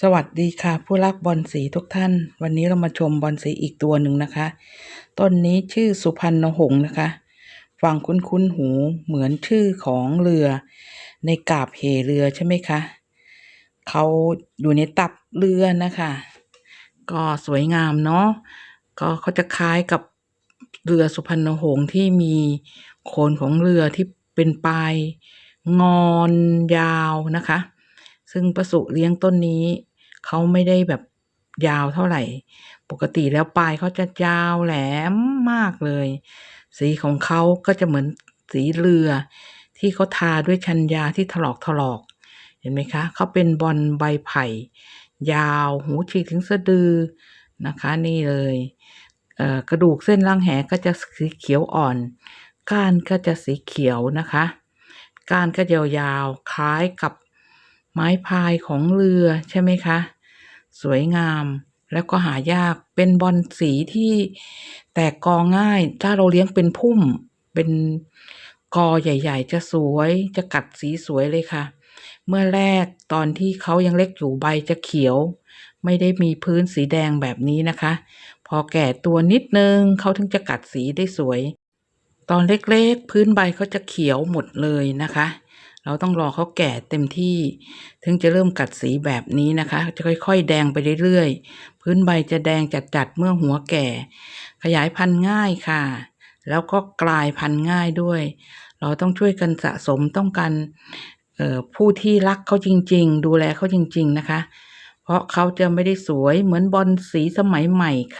สวัสดีค่ะ ผู้รักบอลสีทุกท่าน วันนี้เรามาชมบอลสีอีกตัวหนึ่งนะคะ ต้นนี้ชื่อสุพรรณหงส์นะคะฟังคุ้นๆหูเหมือนชื่อของเรือ ในกาบเหเรือใช่ไหมคะเขาอยู่ในตับเรือนะคะ ก็สวยงามเนาะก็เขาจะคล้ายกับเรือสุพรรณหงส์ที่มีโคนของเรือที่เป็นปลายงอนยาวนะคะ ซึ่งประสุเลี้ยงต้นนี้ เขาไม่ได้แบบยาวเท่าไหร่ ปกติแล้วปลายเขาจะยาวแหลมมากเลย สีของเขาก็จะเหมือนสีเรือ ที่เขาทาด้วยชันยาที่ถลอกถลอก เห็นไหมคะ เขาเป็นบอลใบไผ่ ยาวหูฉีกถึงสะดือนะคะนี่เลยเกระดูกเส้นล่างแหก็จะสีเขียวอ่อน ก้านก็จะสีเขียวนะคะ ก้านก็ยาวๆคล้ายกับ ไม้พายของเรือใช่ไหมคะ สวยงามแล้วก็หายากเป็นบอลสีที่แตกกอง่าย ถ้าเราเลี้ยงเป็นพุ่ม เป็นกอใหญ่ ๆ จะสวยจะกัดสีสวยเลยค่ะ เมื่อแรกตอนที่เขายังเล็กอยู่ใบจะเขียว ไม่ได้มีพื้นสีแดงแบบนี้นะคะ พอแก่ตัวนิดนึงเขาถึงจะกัดสีได้สวย ตอนเล็กๆ พื้นใบเขาจะเขียวหมดเลยนะคะ เราต้องรอเขาแก่เต็มที่ ถึงจะเริ่มกัดสีแบบนี้นะคะ จะค่อยๆ แดงไปเรื่อยๆ พื้นใบจะแดงจัดๆเมื่อหัวแก่ ขยายพันธุ์ง่ายค่ะ แล้วก็กลายพันธุ์ง่ายด้วย เราต้องช่วยกันสะสมต้องการออผู้ที่รักเขาจริง ๆ ดูแลเขาจริง ๆ นะคะ เพราะเขาจะไม่ได้สวยเหมือนบอลสีสมัยใหม่ค่ะ